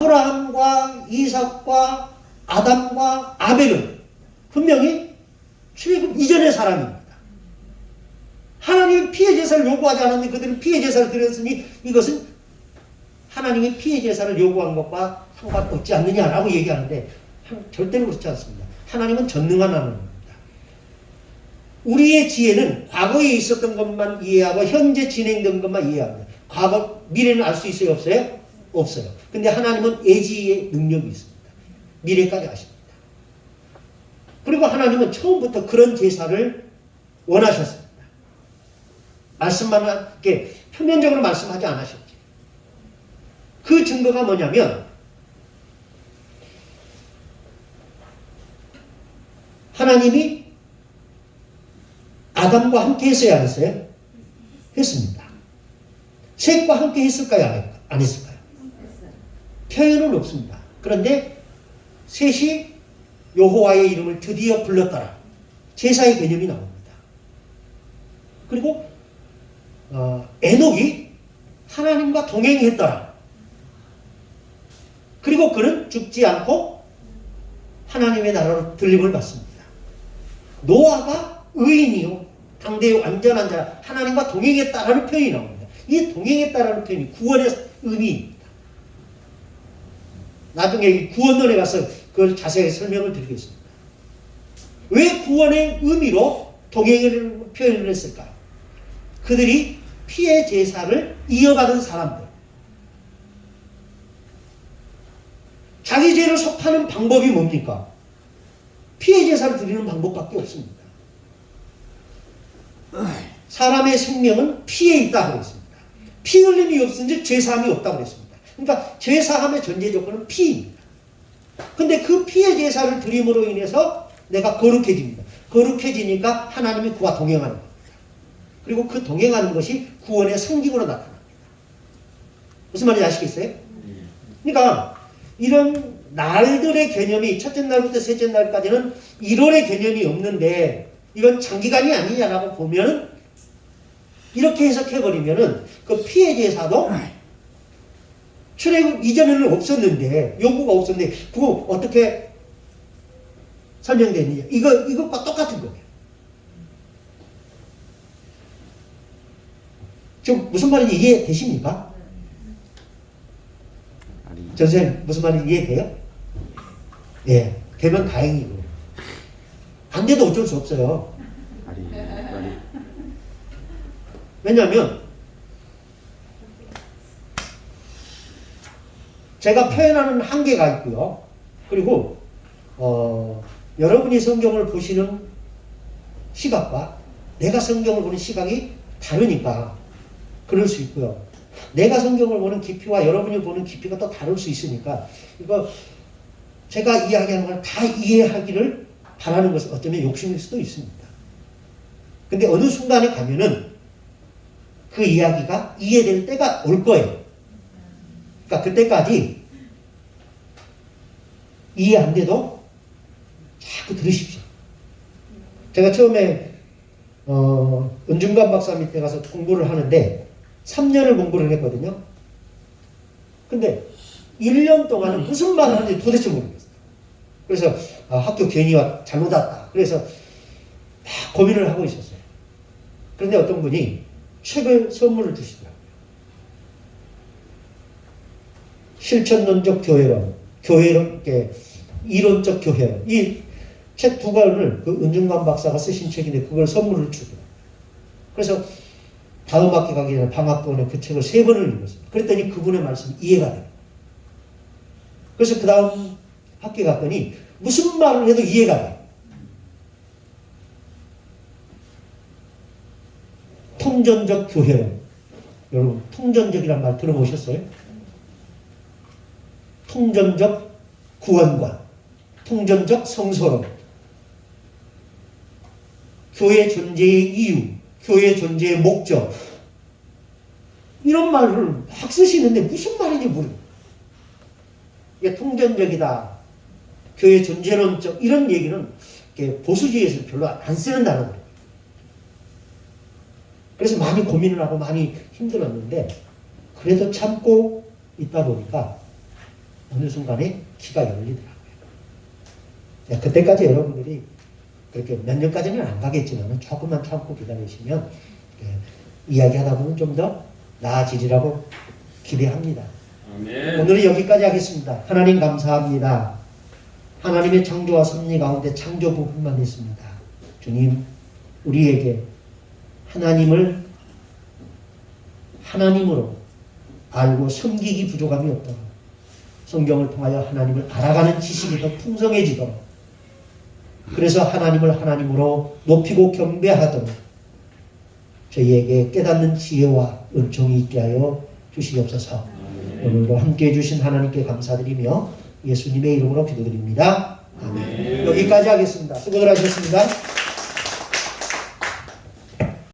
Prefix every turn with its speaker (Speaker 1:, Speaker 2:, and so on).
Speaker 1: 아브라함과 이삭과 아담과 아벨은 분명히 출애굽 이전의 사람입니다. 하나님이 피해 제사를 요구하지 않았는데 그들은 피해 제사를 드렸으니 이것은 하나님이 피해 제사를 요구한 것과 상관없지 않느냐라고 얘기하는데 절대로 그렇지 않습니다. 하나님은 전능한 하나님입니다. 우리의 지혜는 과거에 있었던 것만 이해하고 현재 진행된 것만 이해합니다. 과거, 미래는 알 수 있어요? 없어요? 없어요. 근데 하나님은 예지의 능력이 있습니다. 미래까지 아십니다. 그리고 하나님은 처음부터 그런 제사를 원하셨습니다. 말씀만 이렇게 표면적으로 말씀하지 않으셨죠. 그 증거가 뭐냐면 하나님이 아담과 함께 했어야 안 했어요? 했습니다. 셋과 함께 했을까요? 안 했을까요? 표현은 없습니다. 그런데 셋이 여호와의 이름을 드디어 불렀더라. 제사의 개념이 나옵니다. 그리고 어, 에녹이 하나님과 동행했더라. 그리고 그는 죽지 않고 하나님의 나라로 들림을 받습니다. 노아가 의인이요. 당대의 완전한 자라 하나님과 동행했다라는 표현이 나옵니다. 이 동행했다라는 표현이 구원의 의미입니다. 나중에 구원론에 가서 그걸 자세히 설명을 드리겠습니다. 왜 구원의 의미로 동행을 표현을 했을까요? 그들이 피해 제사를 이어받은 사람들. 자기 죄를 속하는 방법이 뭡니까? 피해 제사를 드리는 방법밖에 없습니다. 사람의 생명은 피해 있다고 했습니다. 피 흘림이 없은지 죄사함이 없다고 했습니다. 그러니까 죄사함의 전제 조건은 피입니다. 근데 그 피해 제사를 드림으로 인해서 내가 거룩해집니다. 거룩해지니까 하나님이 그와 동행하는 겁니다. 그리고 그 동행하는 것이 구원의 상징으로 나타납니다. 무슨 말인지 아시겠어요? 그러니까 이런 날들의 개념이 첫째 날부터 셋째 날까지는 1월의 개념이 없는데 이건 장기간이 아니냐라고 보면 이렇게 해석해버리면은 그 피해 제사도 출애굽 이전에는 없었는데 요구가 없었는데 그거 어떻게 설명되느냐 이거 이것과 똑같은 거예요. 지금 무슨 말인지 이해되십니까?
Speaker 2: 아니,
Speaker 1: 전생 무슨 말인지 이해돼요? 예, 되면 다행이고 안 돼도 어쩔 수 없어요.
Speaker 2: 아니, 아니,
Speaker 1: 왜냐하면 제가 표현하는 한계가 있고요. 그리고 어, 여러분이 성경을 보시는 시각과 내가 성경을 보는 시각이 다르니까 그럴 수 있고요. 내가 성경을 보는 깊이와 여러분이 보는 깊이가 또 다를 수 있으니까 이거 제가 이야기하는 걸 다 이해하기를 바라는 것은 어쩌면 욕심일 수도 있습니다. 근데 어느 순간에 가면은 그 이야기가 이해될 때가 올 거예요. 그러니까 그때까지 이해 안 돼도 자꾸 들으십시오. 제가 처음에 어, 은중관 박사 밑에 가서 공부를 하는데 3년을 공부를 했거든요. 근데 1년 동안은 무슨 말을 하는지 도대체 모르겠어요. 그래서 아, 학교 괜히 왔, 잘못 왔다. 그래서 막 고민을 하고 있었어요. 그런데 어떤 분이 책을 선물을 주시더라고요. 실천론적 교회론, 이렇게 이론적 교회론. 이 책 두 권을 그 은중관 박사가 쓰신 책인데 그걸 선물을 주더라고요. 그래서 다음 학기 가기 전에 방학 동안에 그 책을 세 번을 읽었습니다. 그랬더니 그분의 말씀이 이해가 돼요. 그래서 그 다음 학기 갔더니 무슨 말을 해도 이해가 돼요. 통전적 교회론. 여러분, 통전적이란 말 들어보셨어요? 통전적 구원관, 통전적 성서론, 교회 존재의 이유, 교회 존재의 목적, 이런 말을 막 쓰시는데 무슨 말인지 모르겠어요. 이게 통전적이다, 교회 존재론적, 이런 얘기는 보수주의에서 별로 안 쓰는 단어들이에요. 그래서 많이 고민을 하고 많이 힘들었는데, 그래도 참고 있다 보니까 어느 순간에 귀가 열리더라고요. 자, 그때까지 여러분들이 그렇게 몇 년까지는 안 가겠지만 조금만 참고 기다리시면 예, 이야기하다 보면 좀 더 나아지리라고 기대합니다.
Speaker 2: 아멘.
Speaker 1: 오늘은 여기까지 하겠습니다. 하나님 감사합니다. 하나님의 창조와 섭리 가운데 창조 부분만 있습니다. 주님, 우리에게 하나님을 하나님으로 알고 섬기기 부족함이 없도록 성경을 통하여 하나님을 알아가는 지식이 더 풍성해지도록 그래서 하나님을 하나님으로 높이고 경배하도록 저희에게 깨닫는 지혜와 은총이 있게 하여 주시옵소서. 오늘도 함께 해 주신 하나님께 감사드리며 예수님의 이름으로 기도드립니다. 아멘. 여기까지 하겠습니다. 수고들 하셨습니다.